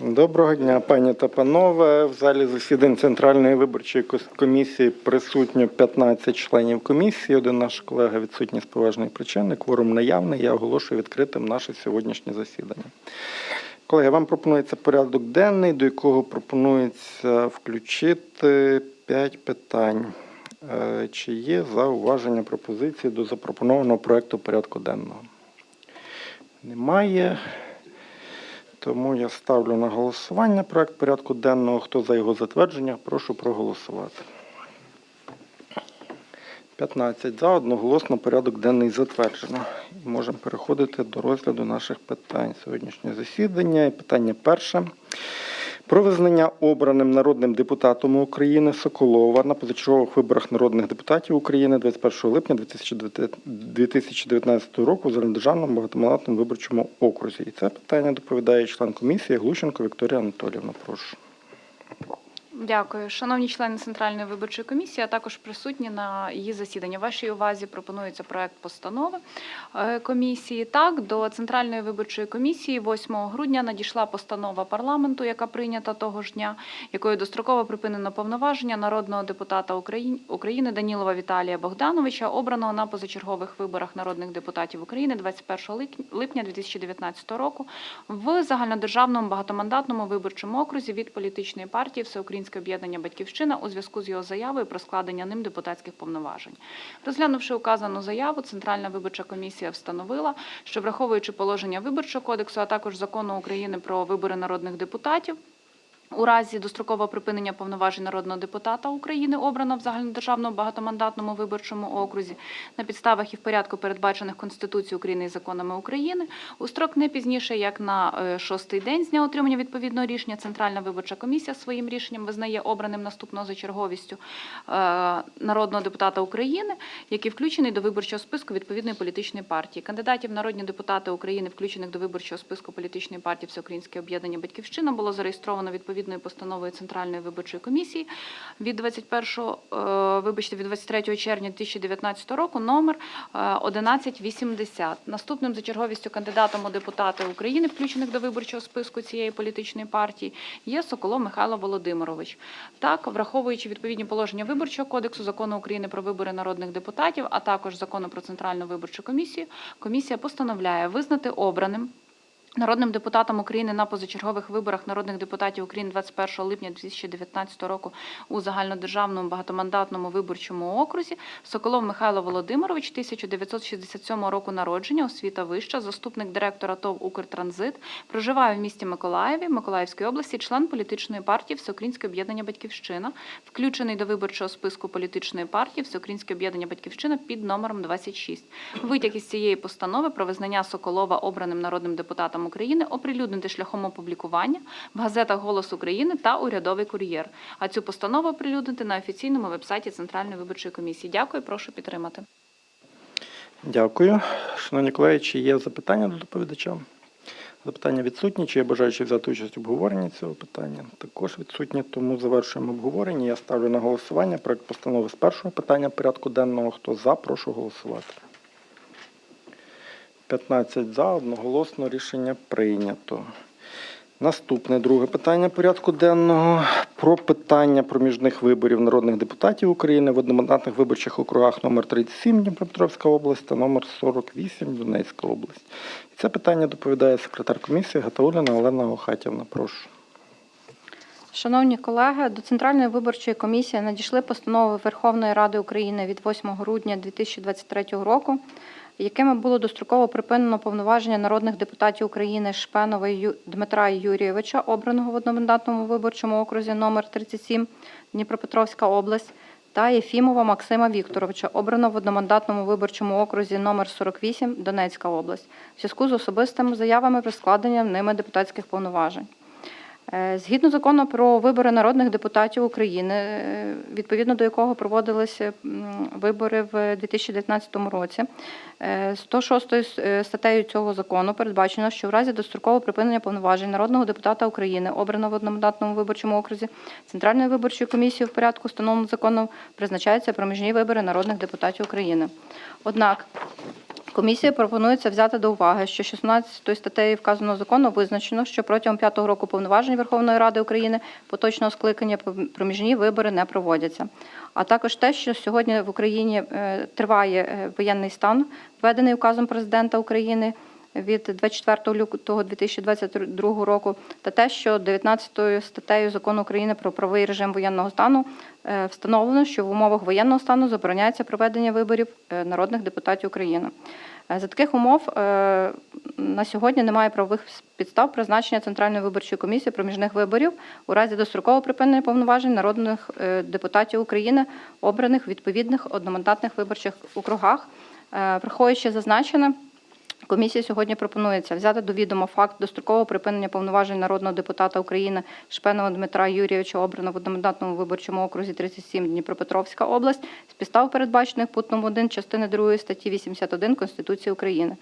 Доброго дня, пані та панове. В залі засідань Центральної виборчої комісії присутньо 15 членів комісії. Один наш колега відсутній з поважної причини. Кворум наявний. Я оголошую відкритим наше сьогоднішнє засідання. Колеги, вам пропонується порядок денний, до якого пропонується включити 5 питань. Е, Чи є зауваження пропозиції до запропонованого проекту порядку денного? Немає. Тому я ставлю на голосування проект порядку денного. Хто за його затвердження, прошу проголосувати. 15 за, одноголосно порядок денний затверджено. Можемо переходити до розгляду наших питань сьогоднішнього засідання. І питання перше. Про визнання обраним народним депутатом України Соколова на позачергових виборах народних депутатів України 21 липня 2019 року в загальнодержавному багатомандатному виборчому окрузі. І це питання доповідає член комісії Глущенко Вікторія Анатоліївна. Прошу. Дякую. Шановні члени Центральної виборчої комісії, а також присутні на її засіданні. Вашій увазі пропонується проект постанови е, комісії. Так, до Центральної виборчої комісії 8 грудня надійшла постанова парламенту, яка прийнята того ж дня, якою достроково припинено повноваження народного депутата України Данілова Віталія Богдановича, обраного на позачергових виборах народних депутатів України 21 липня- липня 2019 року в загальнодержавному багатомандатному виборчому окрузі від політичної партії Всеукраїнське об'єднання Батьківщина у зв'язку з його заявою про складення ним депутатських повноважень. Розглянувши указану заяву, Центральна виборча комісія встановила, що враховуючи положення виборчого кодексу, а також закону України про вибори народних депутатів. У разі дострокового припинення повноважень народного депутата України, обраного в загальнодержавному багатомандатному виборчому окрузі, на підставах і в порядку, передбачених Конституцією України і законами України, у строк не пізніше, як на е, шостий день з дня отримання відповідного рішення, Центральна виборча комісія своїм рішенням визнає обраним наступного за черговістю е, народного депутата України, який включений до виборчого списку відповідної політичної партії. Кандидатів народні депутати України, включених до виборчого списку політичної партії Всеукраїнське об'єднання Батьківщина, було зареєстровано відповідною постановою Центральної виборчої комісії від 21, е, вибачте, від 23 червня 2019 року номер е, 1180. Наступним за черговістю кандидатом у депутати України, включених до виборчого списку цієї політичної партії, є Соколов Михайло Володимирович. Так, враховуючи відповідні положення виборчого кодексу, закону України про вибори народних депутатів, а також закону про центральну виборчу комісію, комісія постановляє визнати обраним. Народним депутатом України на позачергових виборах народних депутатів України 21 липня 2019 року у загальнодержавному багатомандатному виборчому окрузі Соколов Михайло Володимирович, 1967 року народження, освіта вища, заступник директора ТОВ «Укртранзит», проживає в місті Миколаєві, Миколаївської області, член політичної партії Всеукраїнське об'єднання Батьківщина, включений до виборчого списку політичної партії Всеукраїнське об'єднання Батьківщина під номером 26. Витяг із цієї постанови про визнання Соколова обраним народним депутатом України оприлюднити шляхом опублікування в газетах Голос України та Урядовий кур'єр. А цю постанову оприлюднити на офіційному вебсайті Центральної виборчої комісії. Дякую, прошу підтримати. Дякую. Шановні колеги, чи є запитання до доповідача? Запитання відсутні. Чи є бажаючі взяти участь в обговоренні цього питання? Також відсутні, тому завершуємо обговорення. Я ставлю на голосування проект постанови з першого питання порядку денного. Хто за, прошу голосувати. 15 за, одноголосно рішення прийнято. Наступне друге питання порядку денного про питання проміжних виборів народних депутатів України в одномандатних виборчих округах номер 37 Дніпропетровська область та номер 48 Донецька область. І це питання доповідає секретар комісії Гатауліна Олена Охатівна. Прошу. Шановні колеги, до Центральної виборчої комісії надійшли постанови Верховної Ради України від 8 грудня 2023 року, якими було достроково припинено повноваження народних депутатів України Шпенова Дмитра Юрійовича, обраного в одномандатному виборчому окрузі номер 37 Дніпропетровська область, та Єфімова Максима Вікторовича, обраного в одномандатному виборчому окрузі номер 48 Донецька область, в зв'язку з особистими заявами про складення ними депутатських повноважень. Е, Згідно закону про вибори народних депутатів України, е, відповідно до якого проводилися вибори в 2019 році, е, 106 статтею цього закону передбачено, що в разі дострокового припинення повноважень народного депутата України, обраного в одномандатному виборчому окрузі, Центральною виборчою комісією в порядку, встановленому законом, призначаються проміжні вибори народних депутатів України. Однак Комісії пропонується взяти до уваги, що 16 статтею вказаного закону визначено, що протягом п'ятого року повноважень Верховної Ради України поточного скликання проміжні вибори не проводяться. А також те, що сьогодні в Україні е, триває е, воєнний стан, введений указом президента України від 24 лютого 2022 року, та те, що 19 статтею закону України про правовий режим воєнного стану е, встановлено, що в умовах воєнного стану забороняється проведення виборів е, народних депутатів України. Е, За таких умов на сьогодні немає правових підстав призначення Центральної виборчої комісії проміжних виборів у разі дострокового припинення повноважень народних депутатів України, обраних в відповідних одномандатних виборчих округах. Враховуючи зазначене, Комісії сьогодні пропонується взяти до відома факт дострокового припинення повноважень народного депутата України Шпенова Дмитра Юрійовича, обраного в одномандатному виборчому окрузі 37 Дніпропетровська область, з підстав передбачених пунктом 1 частини 2 статті 81 Конституції України.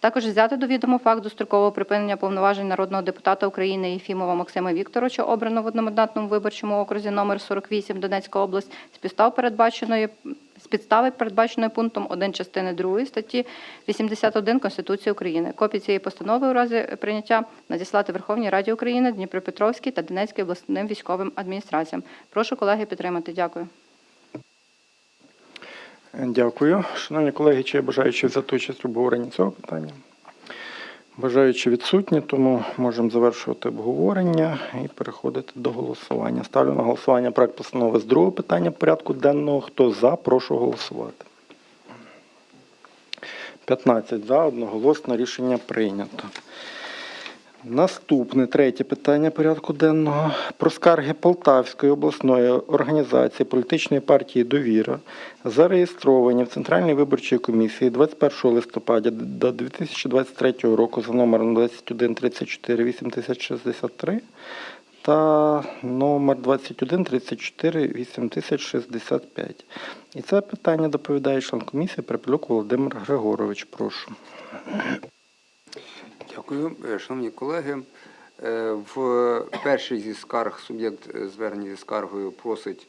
Також взяти до відома факт дострокового припинення повноважень народного депутата України Єфімова Максима Вікторовича, обраного в одномандатному виборчому окрузі номер 48 Донецька область, з підстав передбаченої з підстави, передбаченої пунктом 1 частини 2 статті 81 Конституції України. Копії цієї постанови у разі прийняття надіслати Верховній Раді України, Дніпропетровській та Донецькій обласним військовим адміністраціям. Прошу колеги підтримати. Дякую. Дякую. Шановні колеги, чи є бажаючі взяти участь в обговоренні цього питання? Бажаючі відсутні, тому можемо завершувати обговорення і переходити до голосування. Ставлю на голосування проект постанови з другого питання порядку денного. Хто за, прошу голосувати. 15 за, одноголосно рішення прийнято. Наступне третє питання порядку денного про скарги Полтавської обласної організації політичної партії Довіра, зареєстровані в Центральній виборчій комісії 21 листопада 2023 року за номером 2134 8063 та номер 2134 8065. І це питання доповідає член комісії Перепелюк Володимир Григорович. Прошу. Дякую, Е, шановні колеги. Е, В першій зі скарг суб'єкт е, звернення зі скаргою просить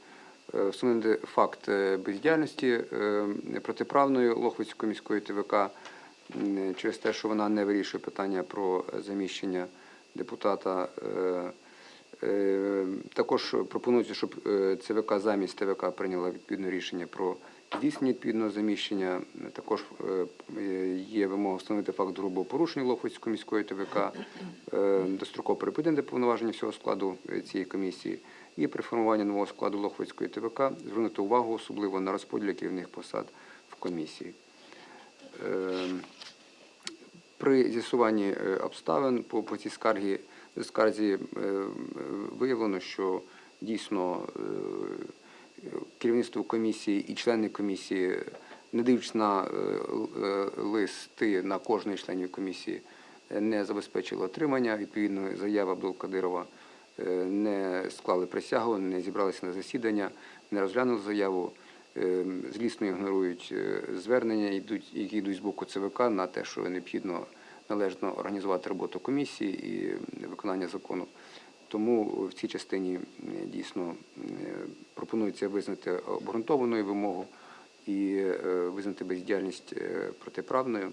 встановити факт бездіяльності протиправної Лохвицької міської ТВК через те, що вона не вирішує питання про заміщення депутата. Також пропонується, щоб ЦВК замість ТВК прийняла відповідне рішення про здійснення відповідного заміщення. Також е, є вимога встановити факт грубого порушення Лохвицької міської ТВК, е, достроково припинити повноваження всього складу е, цієї комісії і при формуванні нового складу Лохвицької ТВК звернути увагу особливо на розподіл керівних посад в комісії. Е, При з'ясуванні е, обставин по, по цій скаргі, скарзі е, е, виявлено, що дійсно е, керівництво комісії і члени комісії, не дивлячись на е, е, листи на кожної членів комісії, не забезпечили отримання. Відповідно, заява Абдул-Кадирова е, не склали присягу, не зібралися на засідання, не розглянули заяву. Злісно ігнорують звернення, які йдуть з боку ЦВК на те, що необхідно належно організувати роботу комісії і виконання закону. Тому в цій частині дійсно е, пропонується визнати обґрунтованою вимогу і е, визнати бездіяльність е, протиправною.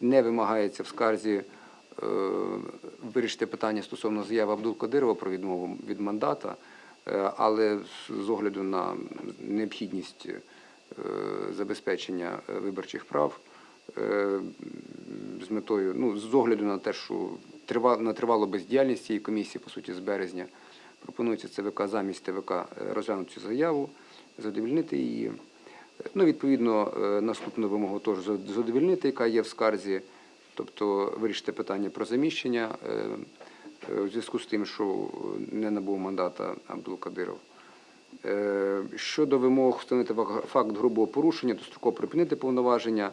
Не вимагається в скарзі вирішити питання стосовно заяви Абдул-Кадирова про відмову від мандата, але з- огляду на необхідність забезпечення виборчих прав з метою, ну, з огляду на те, що на тривалу бездіяльність цієї комісії, по суті, з березня, пропонується ЦВК замість ТВК е, розглянути цю заяву, задовільнити її. Ну, відповідно, е, наступну вимогу теж задовільнити, яка є в скарзі, тобто вирішити питання про заміщення е, е, у зв'язку з тим, що не набув мандата Абдул-Кадиров. Е, Щодо вимог встановити факт грубого порушення, достроково припинити повноваження е,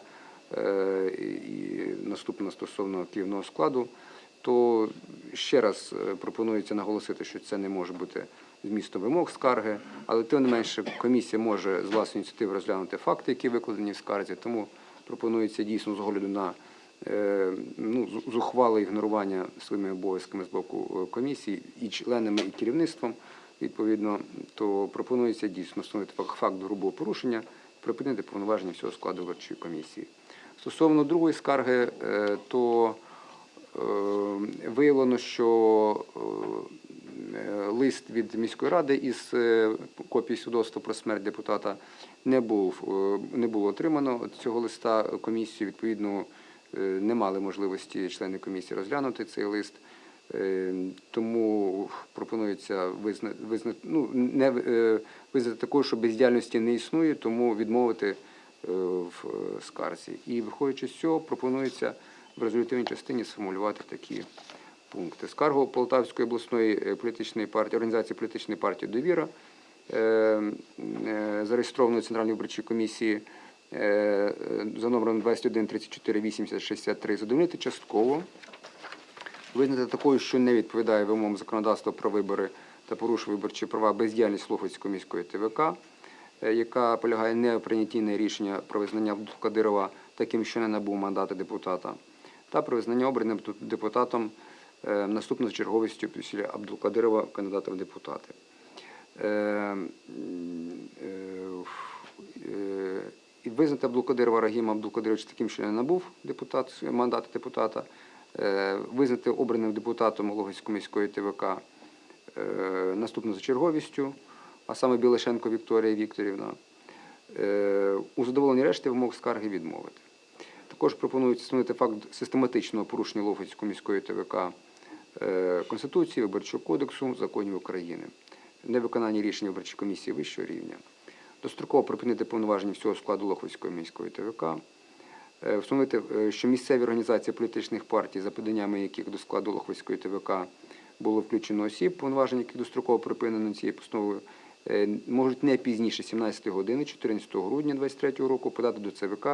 і і наступно стосовно керівного складу, то ще раз е, пропонується наголосити, що це не може бути змістом вимог скарги, але тим не менше комісія може з власної ініціативи розглянути факти, які викладені в скарзі, тому пропонується дійсно з огляду на е, ну, зухвале ігнорування своїми обов'язками з боку е, комісії і членами, і керівництвом, відповідно, то пропонується дійсно встановити факт грубого порушення припинити повноваження всього складу виборчої комісії. Стосовно другої скарги, е, то е, виявлено, що е, лист від міської ради із копією свідоцтва про смерть депутата не був не було отримано цього листа комісії. Відповідно, не мали можливості члени комісії розглянути цей лист. Тому пропонується визнати, визнати ну, не визнати також, що бездіяльності не існує, тому відмовити в е, скарзі. І виходячи з цього, пропонується в результативній частині сформулювати такі пункти. Скаргу Полтавської обласної е, політичної партії, організації політичної партії Довіра, е, е, зареєстрованої Центральної виборчої комісії е, е, за номером 21 34 80 63 задовольнити частково. Визнати такою, що не відповідає вимогам законодавства про вибори та порушує виборчі права бездіяльність Лохвицької міської ТВК, е, яка полягає не в прийнятті на рішення про визнання Абдулкадирова таким, що не набув мандата депутата, та про визнання обраним депутатом е, наступною черговістю після Абдулкадирова кандидата в депутати. Е, е, е, визнати Абдулкадирова Рагіма Абдулкадировича таким, що не набув депутат, мандата депутата, е, визнати обраним депутатом Логоської міської ТВК е, наступно за черговістю, а саме Білошенко Вікторія Вікторівна, е, у задоволенні решти вимог скарги відмовити. Також пропонують встановити факт систематичного порушення Лохвицької міської ТВК е, Конституції, Виборчого кодексу, законів України, невиконання рішень виборчої комісії вищого рівня, достроково припинити повноваження всього складу Лохвицької міської ТВК, е, встановити, що місцеві організації політичних партій, за поданнями яких до складу Лохвицької ТВК було включено осіб, повноваження яких достроково припинено цією постановою, можуть не пізніше 17 години 14 грудня 2023 року подати до ЦВК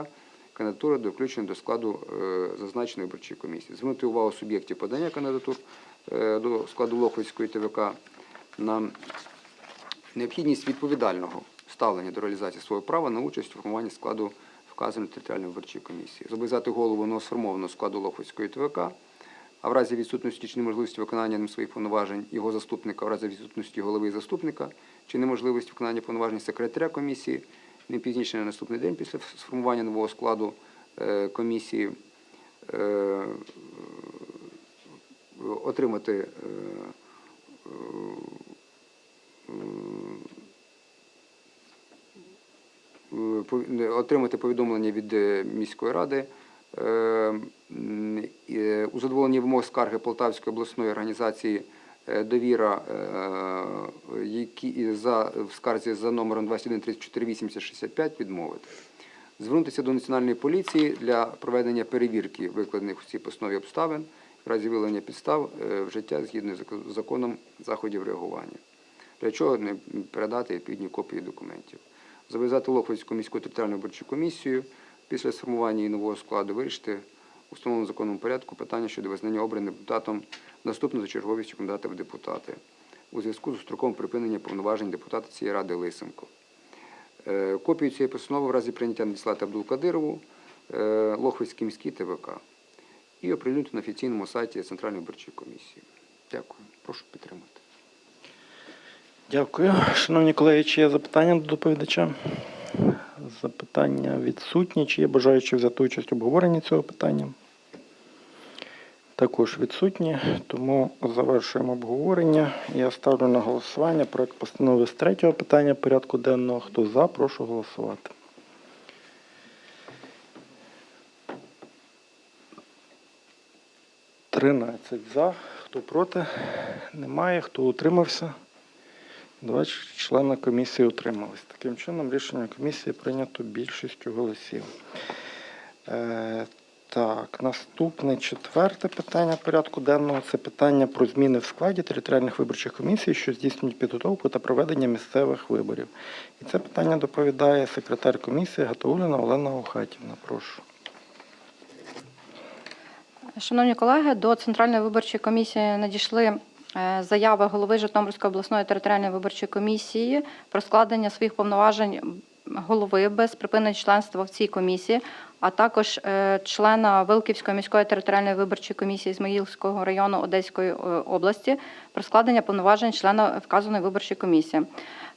кандидатури до включення до складу е, зазначеної виборчої комісії. Звернути увагу суб'єктів подання кандидатур е, до складу Лохвицької ТВК на необхідність відповідального ставлення до реалізації свого права на участь у формуванні складу вказаної територіальної виборчої комісії. Зобов'язати голову новосформованого складу Лохвицької ТВК, а в разі відсутності чи неможливості виконання ним своїх повноважень його заступника, в разі відсутності голови і заступника чи неможливості виконання повноважень секретаря комісії, не пізніше на наступний день після сформування нового складу е, комісії е, отримати е, отримати повідомлення від міської ради. У задоволенні вимог скарги Полтавської обласної організації довіра, е, які за в скарзі за номером 21 34 80 65 відмовити. Звернутися до національної поліції для проведення перевірки викладених у цій постанові обставин в разі виявлення підстав е, вжиття згідно з законом заходів реагування. Для чого не передати відповідні копії документів. Зобов'язати Лохвицьку міську територіальну виборчу комісію після сформування її нового складу вирішити у встановленому законному порядку питання щодо визнання обраним депутатом наступно за черговістю кандидата в депутати у зв'язку з строковим припиненням повноважень депутата цієї ради Лисенко. Е, Копію цієї постанови в разі прийняття надіслати Абдулкадирову, е, Лохвицькій міській ТВК і оприлюднити на офіційному сайті Центральної виборчої комісії. Дякую. Прошу підтримати. Дякую. Шановні колеги, чи є запитання до доповідача? Запитання відсутні. Чи є бажаючі взяти участь в обговоренні цього питання? Також відсутні, тому завершуємо обговорення. Я ставлю на голосування проект постанови з третього питання порядку денного. Хто за, прошу голосувати. Тринадцять за. Хто проти? Немає. Хто утримався? Два члени комісії утримались. Таким чином, рішення комісії прийнято більшістю голосів. Е, так, наступне четверте питання порядку денного це питання про зміни в складі територіальних виборчих комісій, що здійснюють підготовку та проведення місцевих виборів. І це питання доповідає секретар комісії Гатауліна Олена Охатівна. Прошу. Шановні колеги, до Центральної виборчої комісії надійшли заяви голови Житомирської обласної територіальної виборчої комісії про складення своїх повноважень голови без припинення членства в цій комісії, а також е, члена Вилківської міської територіальної виборчої комісії Ізмаїльського району Одеської е, області про складення повноважень члена вказаної виборчої комісії.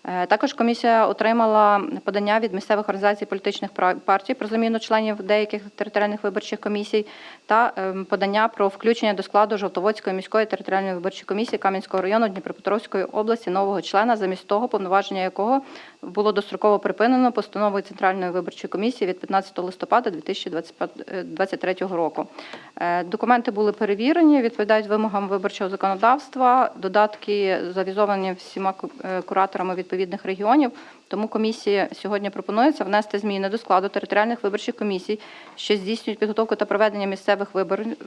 Е, Також комісія отримала подання від місцевих організацій політичних партій про заміну членів деяких територіальних виборчих комісій та ем, подання про включення до складу Жовтоводської міської територіальної виборчої комісії Кам'янського району Дніпропетровської області нового члена, замість того, повноваження якого було достроково припинено постановою Центральної виборчої комісії від 15 листопада 2023 року. Е, Документи були перевірені, відповідають вимогам виборчого законодавства. Додатки завізовані всіма ку- е, кураторами відповідних регіонів. Тому комісії сьогодні пропонується внести зміни до складу територіальних виборчих комісій, що здійснюють підготовку та проведення місцевих виборів,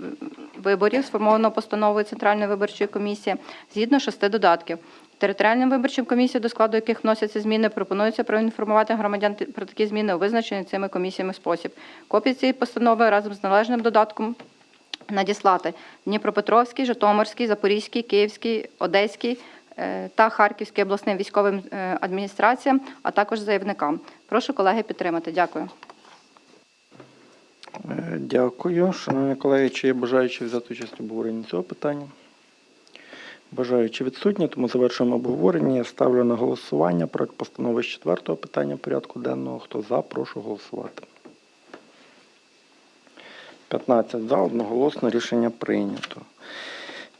виборів, сформованого постановою Центральної виборчої комісії, згідно шести додатків. Територіальним виборчим комісіям, до складу яких вносяться зміни, пропонується проінформувати громадян про такі зміни у визначений цими комісіями спосіб. Копії цієї постанови разом з належним додатком надіслати Дніпропетровський, Житомирський, Запорізький, Київський, Одеський та Харківський обласним військовим е, адміністраціям, а також заявникам. Прошу колеги підтримати. Дякую. Е, Дякую. Шановні колеги, чи є бажаючі взяти участь у обговоренні цього питання? Бажаючі відсутні, тому завершуємо обговорення. Я ставлю на голосування проект постанови з четвертого питання порядку денного. Хто за, прошу голосувати. 15 за, одноголосно рішення прийнято.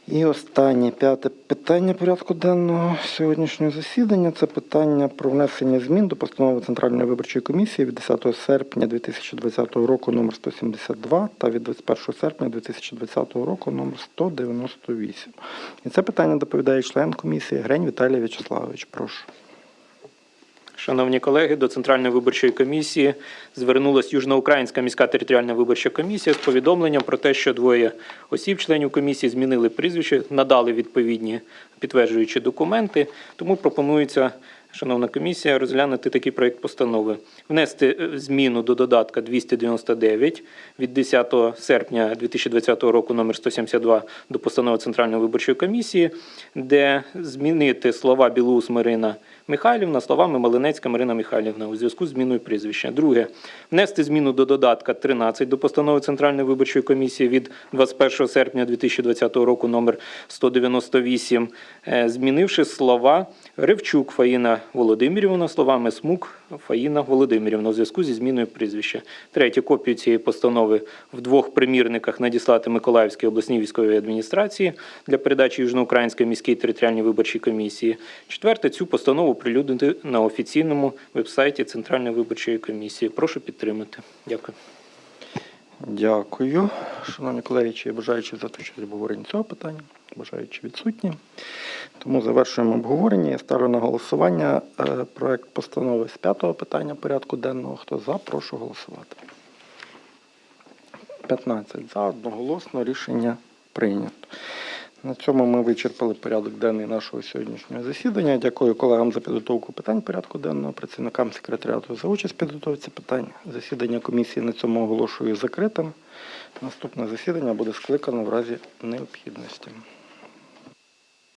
І останнє п'яте питання порядку денного сьогоднішнього засідання це питання про внесення змін до постанови Центральної виборчої комісії від 10 серпня 2020 року номер 172 та від 21 серпня 2020 року номер 198. І це питання доповідає член комісії Грень Віталій В'ячеславович. Прошу. Шановні колеги, до Центральної виборчої комісії звернулася Южноукраїнська міська територіальна виборча комісія з повідомленням про те, що двоє осіб, членів комісії, змінили прізвище, надали відповідні підтверджуючі документи. Тому пропонується, шановна комісія, розглянути такий проект постанови, внести е, зміну до додатка 299 від 10 серпня 2020 року номер 172 до постанови Центральної виборчої комісії, де змінити слова Білоус Марина Михайлівна словами Малинецька Марина Михайлівна у зв'язку з зміною прізвища. Друге, внести зміну до додатка 13 до постанови Центральної виборчої комісії від 21 серпня 2020 року номер 198, е, змінивши слова Ревчук Фаїна Володимирівна словами Смук Фаїна Володимирівна у зв'язку зі зміною прізвища. Третє, копію цієї постанови в двох примірниках надіслати Миколаївській обласній військовій адміністрації для передачі Южноукраїнської міській територіальній виборчій комісії. Четверте, цю постанову прилюднити на офіційному вебсайті Центральної виборчої комісії. Прошу підтримати. Дякую. Дякую. Шановні колеги, чи бажаючи в обговоренні цього питання? бажаючи відсутні. Тому завершуємо обговорення. Я ставлю на голосування е, проект постанови з п'ятого питання порядку денного. Хто за, прошу голосувати. 15 за, одноголосно рішення прийнято. На цьому ми вичерпали порядок денний нашого сьогоднішнього засідання. Дякую колегам за підготовку питань порядку денного, працівникам секретаріату за участь в підготовці питань. Засідання комісії на цьому оголошую закритим. Наступне засідання буде скликано в разі необхідності.